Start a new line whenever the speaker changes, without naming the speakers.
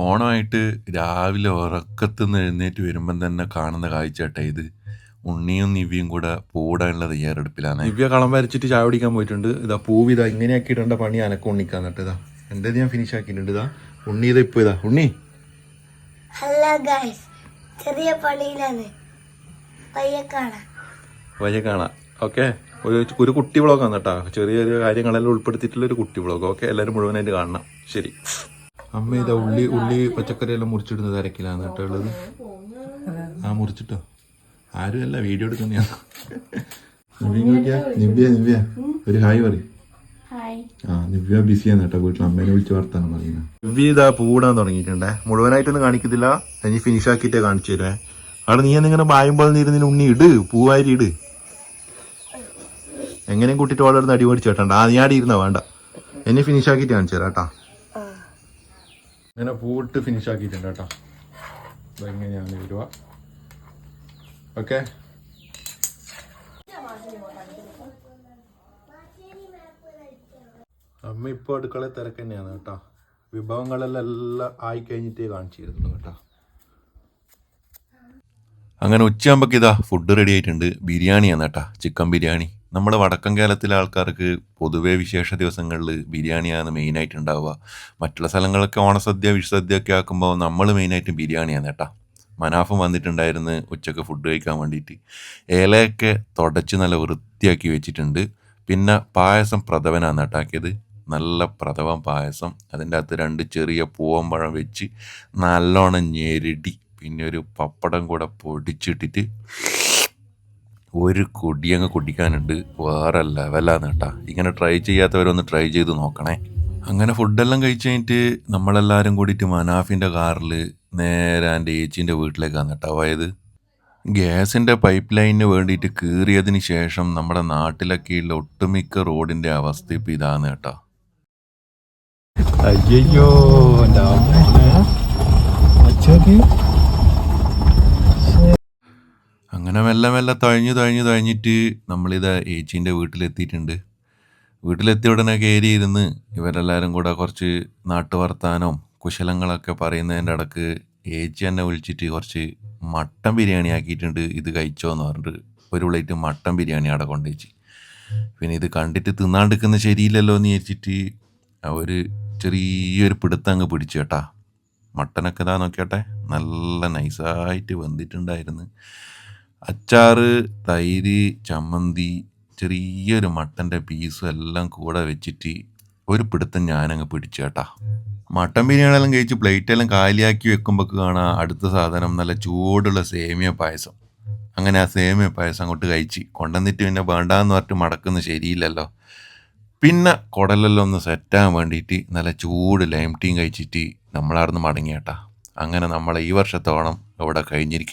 ഓണമായിട്ട് രാവിലെ ഉറക്കത്ത് നിന്ന് എഴുന്നേറ്റ് വരുമ്പം തന്നെ കാണുന്ന കാഴ്ച കേട്ടോ ഇത്. ഉണ്ണിയും നിവ്യയും കൂടെ പൂടാനുള്ള തയ്യാറെടുപ്പിലാണ്.
നിവ്യ കളം വരച്ചിട്ട് ചായ കുടിക്കാൻ പോയിട്ടുണ്ട്. ഇതാ പൂവ് ഇതാ ഇങ്ങനെയൊക്കെ ഇടേണ്ട പണി അനക്കം ഉണ്ണിക്കാൻ എന്നിട്ട് ഇതാ എന്റെ ഞാൻ ഫിനിഷ് ആക്കിയിട്ടുണ്ട്. ഇതാ ഉണ്ണി ഇതാ ഇപ്പൊ ഇതാ. ഉണ്ണി.
ഹലോ ഗൈസ് ചെറിയ പണിയിലാണ്. പയ്യെ കാണാം.
വയ്യ കാണാം. ഓക്കെ ഒരു ഒരു കുട്ടി വ്ളോഗാണ് കേട്ടോ. ചെറിയ ചെറിയ കാര്യങ്ങളെല്ലാം ഉൾപ്പെടുത്തിയിട്ടുള്ള ഒരു കുട്ടി വ്ളോഗ്. ഓക്കെ എല്ലാവരും മുഴുവനായിട്ട് കാണണം. ശരി. അമ്മ ഇതാ ഉള്ളി ഉള്ളി പച്ചക്കറി എല്ലാം മുറിച്ചിടുന്നത് അരക്കിലാണ് കേട്ടോ ഉള്ളത്. ആ മുറിച്ചിട്ടോ? ആരും അല്ല വീഡിയോ എടുക്കുന്നതാണ് നിവ്യ നിവ്യ നിവ്യ. ഒരു ഹായ് പറയും. ആ നിവ്യ ബിസിയാണ് കേട്ടോ വീട്ടിൽ. അമ്മേനെ വിളിച്ച് വാർത്താണ് പറയുന്നത് നിവ്യ ഇതാ പൂടാൻ തുടങ്ങിയിട്ടുണ്ടേ. മുഴുവനായിട്ടൊന്നും കാണിക്കത്തില്ല. ഇനി ഫിനിഷ് ആക്കിയിട്ടേ കാണിച്ചു തരുവേ. അവിടെ നീ എന്നിങ്ങനെ പായുമ്പോൾ നീരുന്നതിന് ഉണ്ണി ഇട്. പൂവാരി ഇട്. എങ്ങനെയും കൂട്ടിയിട്ട് വളരെ അടി മേടിച്ച് കേട്ടണ്ട ആ നീ ആടി ഇരുന്ന വേണ്ട. എന്നെ ഫിനിഷ് ആക്കിയിട്ട് കാണിച്ചു തരാം കേട്ടാ. ഇങ്ങനെ പൂവിട്ട് ഫിനിഷ് ആക്കിയിട്ടുണ്ട് കേട്ടോ. എങ്ങനെയാണ് വരുക ഓക്കെ അമ്മ ഇപ്പോൾ അടുക്കള തിരക്ക് തന്നെയാണ് കേട്ടോ. വിഭവങ്ങളെല്ലാം എല്ലാം ആയി കഴിഞ്ഞിട്ടേ കാണിച്ചിരുന്നു കേട്ടോ.
അങ്ങനെ ഉച്ചയാകുമ്പോൾ ഇതാ ഫുഡ് റെഡി ആയിട്ടുണ്ട്. ബിരിയാണിയാണ് കേട്ടോ. ചിക്കൻ ബിരിയാണി. നമ്മുടെ വടക്കൻ കേരളത്തിലെ ആൾക്കാർക്ക് പൊതുവേ വിശേഷ ദിവസങ്ങളിൽ ബിരിയാണിയാണ് മെയിനായിട്ട് ഉണ്ടാവുക. മറ്റുള്ള സ്ഥലങ്ങളൊക്കെ ഓണസദ്യ വിഷുസദ്യ ഒക്കെ ആക്കുമ്പോൾ നമ്മൾ മെയിനായിട്ട് ബിരിയാണിയാണ് കേട്ടാ. മനാഫും വന്നിട്ടുണ്ടായിരുന്നു ഉച്ചയ്ക്ക് ഫുഡ് കഴിക്കാൻ വേണ്ടിയിട്ട്. ഏലയൊക്കെ തുടച്ച് നല്ല വൃത്തിയാക്കി വെച്ചിട്ടുണ്ട്. പിന്നെ പായസം പ്രഥവനാണ് കേട്ടാക്കിയത് നല്ല പ്രഥവം പായസം. അതിന്റെ അകത്ത് രണ്ട് ചെറിയ പൂവമ്പഴം വെച്ച് നല്ലോണം ഞെരടി. പിന്നെ ഒരു പപ്പടം കൂടെ പൊടിച്ചിട്ടിട്ട് ഒരു കൊടി അങ്ങ് കുടിക്കാനുണ്ട്. വേറെ ലെവലാണ് കേട്ടാ. ഇങ്ങനെ ട്രൈ ചെയ്യാത്തവരൊന്ന് ട്രൈ ചെയ്ത് നോക്കണേ. അങ്ങനെ ഫുഡെല്ലാം കഴിച്ച് കഴിഞ്ഞിട്ട് നമ്മളെല്ലാവരും കൂടിയിട്ട് മനാഫിന്റെ കാറിൽ നേരെ എന്റെ ഏച്ചീന്റെ വീട്ടിലേക്കാണ് കേട്ടോ പോയത്. ഗ്യാസിന്റെ പൈപ്പ് ലൈനിന് വേണ്ടിയിട്ട് കീറിയതിന് ശേഷം നമ്മുടെ നാട്ടിലൊക്കെയുള്ള ഒട്ടുമിക്ക റോഡിന്റെ അവസ്ഥ ഇപ്പം ഇതാണ് കേട്ടോ.
അയ്യോ
അങ്ങനെ മെല്ലെ മെല്ലെ തഴഞ്ഞു തഴഞ്ഞു തഴഞ്ഞിട്ട് നമ്മളിത് ഏച്ചീന്റെ വീട്ടിലെത്തിയിട്ടുണ്ട്. വീട്ടിലെത്തിയ ഉടനെ കയറി ഇരുന്ന് ഇവരെല്ലാവരും കൂടെ കുറച്ച് നാട്ടുവർത്താനവും കുശലങ്ങളൊക്കെ പറയുന്നതിന്റെ ഇടയ്ക്ക് ഏച്ചി എന്നെ വിളിച്ചിട്ട് കുറച്ച് മട്ടൻ ബിരിയാണി ആക്കിയിട്ടുണ്ട്. ഇത് കഴിച്ചോ എന്ന് പറഞ്ഞിട്ട് ഒരു പ്ലേറ്റ് മട്ടൻ ബിരിയാണി അവിടെ കൊണ്ടുവച്ചു പിന്നെ ഇത് കണ്ടിട്ട് തിന്നാണ്ടിരിക്കുന്ന ശരിയില്ലല്ലോ എന്ന് വിചാരിച്ചിട്ട് അവർ ചെറിയൊരു പിടുത്തം അങ്ങ് പിടിച്ചു കേട്ടാ. മട്ടനൊക്കെ ഇതാ നോക്കിയാട്ടെ നല്ല നൈസായിട്ട് വെന്തിട്ടുണ്ടായിരുന്നു. അച്ചാറ് തൈര് ചമ്മന്തി ചെറിയൊരു മട്ടന്റെ പീസും എല്ലാം കൂടെ വെച്ചിട്ട് ഒരു പിടുത്തം ഞാനങ്ങ് പിടിച്ചു കേട്ടാ. മട്ടൻ ബിരിയാണിയെല്ലാം കഴിച്ച് പ്ലേറ്റ് എല്ലാം കാലിയാക്കി വെക്കുമ്പോൾ കാണാം അടുത്ത സാധനം നല്ല ചൂടുള്ള സേമിയ പായസം. അങ്ങനെ ആ സേമിയ പായസം അങ്ങോട്ട് കഴിച്ച് കൊണ്ടുവന്നിട്ട് പിന്നെ വേണ്ടാന്ന് പറഞ്ഞിട്ട് മടക്കുന്ന ശരിയില്ലല്ലോ. പിന്നെ കുടലെല്ലാം ഒന്ന് സെറ്റാകാൻ വേണ്ടിയിട്ട് നല്ല ചൂട് ലൈം ടീം കഴിച്ചിട്ട് നമ്മളവിടുന്ന് മടങ്ങിയേട്ടാ അങ്ങനെ നമ്മളെ ഈ വർഷത്തോളം ഇവിടെ കഴിഞ്ഞിരിക്കും